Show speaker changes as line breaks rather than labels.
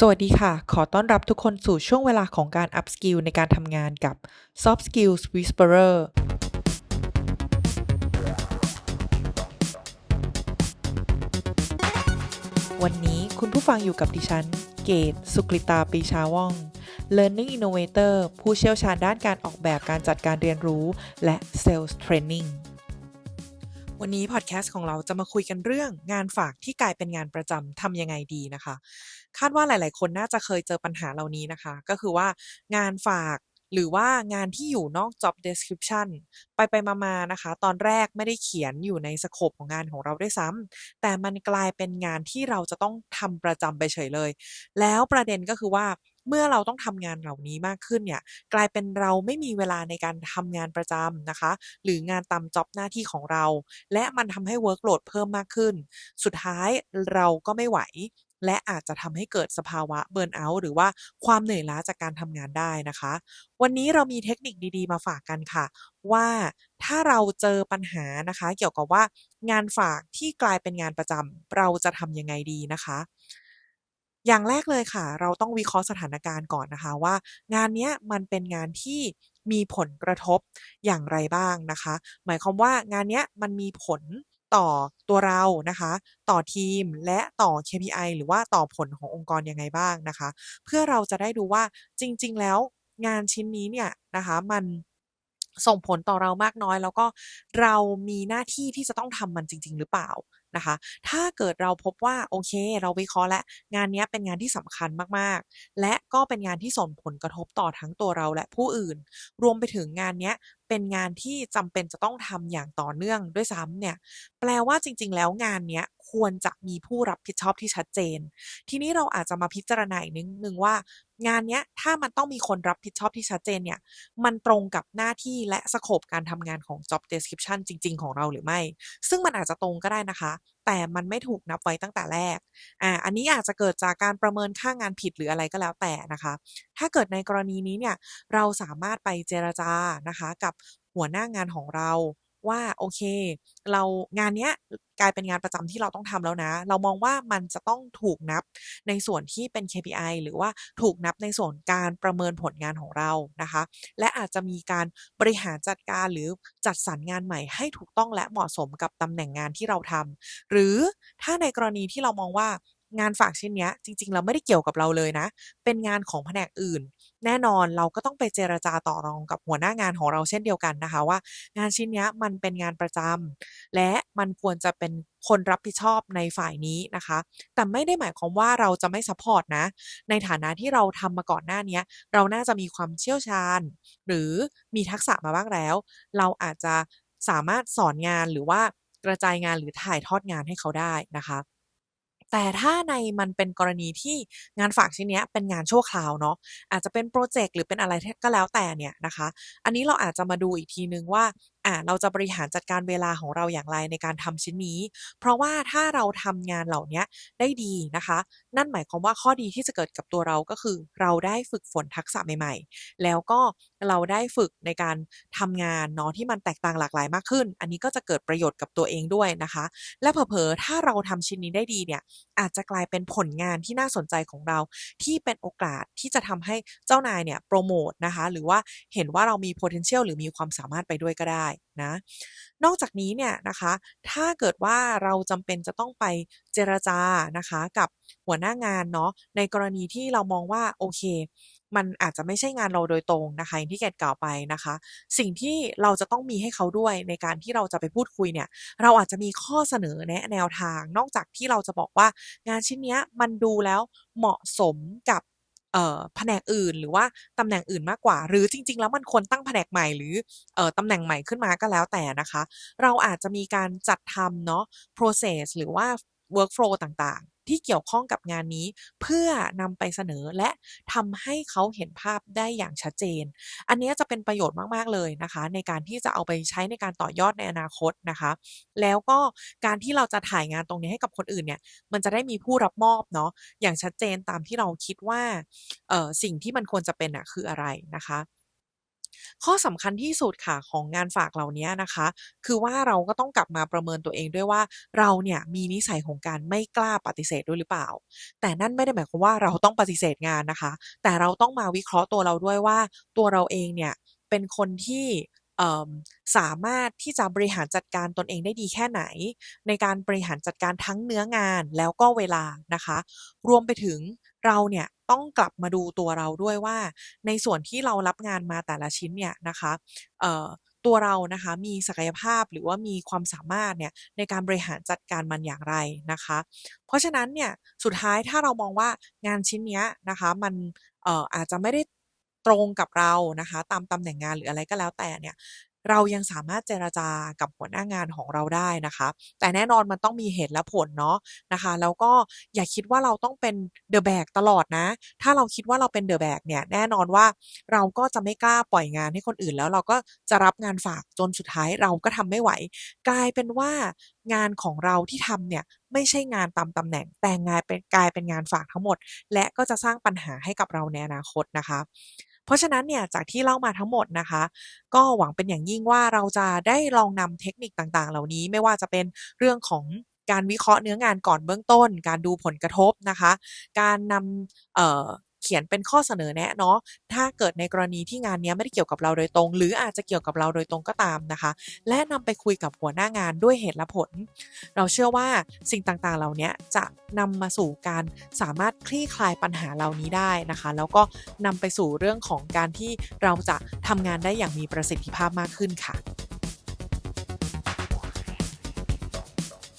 สวัสดีค่ะ ขอต้อนรับทุกคนสู่ช่วงเวลาของการ up skill ในการทำงานกับ soft skills whisperer วันนี้คุณผู้ฟังอยู่กับดิฉัน เกต สุกริตาปีชาว่อง Learning Innovator ผู้เชี่ยวชาญด้านการออกแบบการจัดการเรียนรู้ และ Sales Training วันนี้พอดแคสต์ของเราจะมาคุยกันเรื่องงานฝากที่กลายเป็นงานประจำทำยังไงดีนะคะ คาดว่าหลาย ๆ คนน่าจะเคยเจอปัญหาเหล่านี้นะคะ ก็คือว่างานฝากหรือว่างานที่อยู่นอก job description ไปไปมาๆนะคะ ตอนแรกไม่ได้เขียนอยู่ในสโคปของงานของเราด้วยซ้ำแต่มันกลายเป็นงานที่เราจะต้องทำประจำไปเฉยเลย แล้วประเด็นก็คือว่า เมื่อเราต้องทำงานเหล่านี้มากขึ้นเนี่ยกลายเป็นเราไม่มีเวลาในการทำงานประจำนะคะ หรืองานตามจ็อบหน้าที่ของเรา และมันทำให้ workload เพิ่มมากขึ้น สุดท้ายเราก็ไม่ไหวและอาจจะทำให้เกิดสภาวะเบิร์นเอาท์หรือว่าความเหนื่อยล้าจากการทำงานได้นะคะ วันนี้เรามีเทคนิคดีๆ มาฝากกันค่ะ ว่าถ้าเราเจอปัญหานะคะ เกี่ยวกับว่างานฝากที่กลายเป็นงานประจำเราจะทำยังไงดีนะคะ อย่างแรกเลยค่ะ เราต้องวิเคราะห์สถานการณ์ก่อนนะคะว่า งานนี้มันเป็นงานที่มีผลกระทบอย่างไรบ้างนะคะ หมายความว่างานนี้มันมีผลต่อตัวเรานะคะ ต่อทีมและต่อ KPI หรือว่าต่อผลขององค์กรยังไงบ้างนะคะ เพื่อเราจะได้ดูว่าจริง ๆ แล้วงานชิ้นนี้เนี่ยนะคะมัน ส่งผลต่อเรามากน้อย แล้วก็เรามีหน้าที่ที่จะต้องทำมันจริง ๆ หรือเปล่านะคะ ถ้าเกิดเราพบว่าโอเค เราวิเคราะห์แล้งานนี้เป็นงานที่สำคัญมากๆ และก็เป็นงานที่ส่งผลกระทบต่อทั้งตัวเราและผู้อื่น รวมไปถึงงานนี้เป็นงานที่จำเป็นจะต้องทำอย่างต่อเนื่องด้วยซ้ำเนี่ยแปลว่าจริง ๆ แล้วงานนี้ควรจะมีผู้รับผิดชอบที่ชัดเจน ทีนี้เราอาจจะมาพิจารณาอีกนิดนึงว่า งานเนี้ยถ้ามันต้องมีคนรับผิดชอบที่ชัดเจนเนี่ย มันตรงกับหน้าที่และสโคปการทำงานของ job description จริง ๆ ของเราหรือไม่ ซึ่งมันอาจจะตรงก็ได้นะคะ แต่มันไม่ถูกนับไว้ตั้งแต่แรก อ่า อันนี้อาจจะเกิดจากการประเมินค่างานผิดหรืออะไรก็แล้วแต่นะคะ ถ้าเกิดในกรณีนี้เนี่ย เราสามารถไปเจรจานะคะ กับหัวหน้างานของเรา ว่าโอเค เรางานเนี้ยกลายเป็นงานประจำที่เราต้องทำแล้วนะ เรามองว่ามันจะต้องถูกนับในส่วนที่เป็น KPI หรือว่าถูกนับในส่วนการประเมินผลงานของเรานะคะ และอาจจะมีการบริหารจัดการหรือจัดสรรงานใหม่ให้ถูกต้องและเหมาะสมกับตำแหน่งงานที่เราทำหรือถ้าในกรณีที่เรามองว่า งานฝากชิ้นนี้จริงๆเราไม่ได้เกี่ยวกับเราเลยนะ เป็นงานของแผนกอื่น แน่นอนเราก็ต้องไปเจรจาต่อรองกับหัวหน้างานของเราเช่นเดียวกันนะคะว่า งานชิ้นนี้มันเป็นงานประจำและมันควรจะเป็นคนรับผิดชอบในฝ่ายนี้นะคะ แต่ไม่ได้หมายความว่าเราจะไม่ซัพพอร์ตนะ ในฐานะที่เราทำมาก่อนหน้านี้เราน่าจะมีความเชี่ยวชาญ หรือมีทักษะมาบ้างแล้ว เราอาจจะสามารถสอนงานหรือว่ากระจายงานหรือถ่ายทอดงานให้เขาได้นะคะ แต่ถ้าในมันเป็นกรณีที่งานฝากชิ้นนี้เป็นงานชั่วคราวเนาะอาจจะเป็นโปรเจกต์หรือเป็นอะไรก็แล้วแต่เนี่ยนะคะ อันนี้เราอาจจะมาดูอีกทีนึงว่า อ่าเราจะบริหารจัดการเวลาของเราอย่างไรในการทำชิ้นนี้ เพราะว่าถ้าเราทำงานเหล่านี้ได้ดีนะคะ นั่นหมายความว่าข้อดีที่จะเกิดกับตัวเราก็คือ เราได้ฝึกฝนทักษะใหม่ ๆ แล้วก็เราได้ฝึกในการทำงานเนาะที่มันแตกต่างหลากหลายมากขึ้น อันนี้ก็จะเกิดประโยชน์กับตัวเองด้วยนะคะ และเผลอๆถ้าเราทำชิ้นนี้ได้ดีเนี่ยอาจจะกลายเป็นผลงานที่น่าสนใจของเรา ที่เป็นโอกาสที่จะทำให้เจ้านายเนี่ยโปรโมตนะคะ หรือว่าเห็นว่าเรามี potential หรือมีความสามารถไปด้วยก็ได้นะนอกจากนี้เนี่ยนะคะถ้าเกิดว่าเราจำเป็นจะต้องไปเจรจานะคะกับหัวหน้างานเนาะในกรณีที่เรามองว่าโอเค มันอาจจะไม่ใช่งานเราโดยตรงนะคะอย่างที่เกดกล่าวไปนะคะ สิ่งที่เราจะต้องมีให้เขาด้วยในการที่เราจะไปพูดคุยเนี่ยเราอาจจะมีข้อเสนอแนะแนวทาง นอกจากที่เราจะบอกว่างานชิ้นเนี้ยมันดูแล้วเหมาะสมกับ แผนกอื่นหรือว่าตำแหน่งอื่นมากกว่า หรือจริง ๆ แล้วมันควรตั้งแผนกใหม่หรือออตำแหน่งใหม่ขึ้นมาก็แล้วแต่นะคะ เราอาจจะมีการจัดทำเนาะ process หรือว่า workflow ต่างๆ ที่เกี่ยวข้องกับงานนี้ เพื่อนำไปเสนอและทำให้เขาเห็นภาพได้อย่างชัดเจน อันนี้จะเป็นประโยชน์มาก ๆ เลยนะคะ ในการที่จะเอาไปใช้ในการต่อยอดในอนาคตนะคะ แล้วก็การที่เราจะถ่ายงานตรงนี้ให้กับคนอื่นเนี่ยมันจะได้มีผู้รับมอบเนาะอย่างชัดเจนตามที่เราคิดว่าสิ่งที่มันควรจะเป็นน่ะคืออะไรนะคะ ข้อสำคัญที่สุดค่ะของงานฝากเหล่านี้นะคะ คือว่าเราก็ต้องกลับมาประเมินตัวเองด้วยว่าเราเนี่ยมีนิสัยของการไม่กล้าปฏิเสธด้วยหรือเปล่า แต่นั่นไม่ได้หมายความว่าเราต้องปฏิเสธงานนะคะ แต่เราต้องมาวิเคราะห์ตัวเราด้วยว่า ตัวเราเองเนี่ยเป็นคนที่ สามารถที่จะบริหารจัดการตนเองได้ดีแค่ไหน ในการบริหารจัดการทั้งเนื้องานแล้วก็เวลานะคะ รวมไปถึงเราเนี่ยต้องกลับมาดูตัวเราด้วยว่า ในส่วนที่เรารับงานมาแต่ละชิ้นเนี่ยนะคะตัวเรานะคะมีศักยภาพหรือว่ามีความสามารถเนี่ยในการบริหารจัดการมันอย่างไรนะคะ เพราะฉะนั้นเนี่ยสุดท้ายถ้าเรามองว่างานชิ้นเนี้ยนะคะมันอาจจะไม่ได้ ตรงกับเรานะคะ ตามตำแหน่งงานหรืออะไรก็แล้วแต่เนี่ยเรายังสามารถเจรจากับหัวหน้างานของเราได้นะคะ แต่แน่นอนมันต้องมีเหตุและผลเนาะนะคะ แล้วก็อย่าคิดว่าเราต้องเป็นเดอะแบกตลอดนะ ถ้าเราคิดว่าเราเป็นเดอะแบกเนี่ยแน่นอนว่าเราก็จะไม่กล้าปล่อยงานให้คนอื่น แล้วเราก็จะรับงานฝากจนสุดท้ายเราก็ทำไม่ไหว กลายเป็นว่างานของเราที่ทำเนี่ยไม่ใช่งานตามตำแหน่งแต่งานเป็นกลายเป็นงานฝากทั้งหมด และก็จะสร้างปัญหาให้กับเราในอนาคตนะคะ เพราะฉะนั้นเนี่ยจากที่เล่ามาทั้งหมดนะคะ ก็หวังเป็นอย่างยิ่งว่าเราจะได้ลองนำเทคนิคต่างๆ เหล่านี้ไม่ว่าจะเป็นเรื่องของการวิเคราะห์เนื้องานก่อนเบื้องต้น การดูผลกระทบนะคะ การนำ เขียนเป็นข้อเสนอแนะเนาะถ้าเกิดในกรณีที่งานนี้ไม่ได้เกี่ยวกับเราโดยตรง หรืออาจจะเกี่ยวกับเราโดยตรงก็ตามนะคะ และนำไปคุยกับหัวหน้างานด้วยเหตุและผล เราเชื่อว่าสิ่งต่างๆเหล่านี้จะนำมาสู่การสามารถคลี่คลายปัญหาเหล่านี้ได้นะคะ แล้วก็นำไปสู่เรื่องของการที่เราจะทำงานได้อย่างมีประสิทธิภาพมากขึ้นค่ะ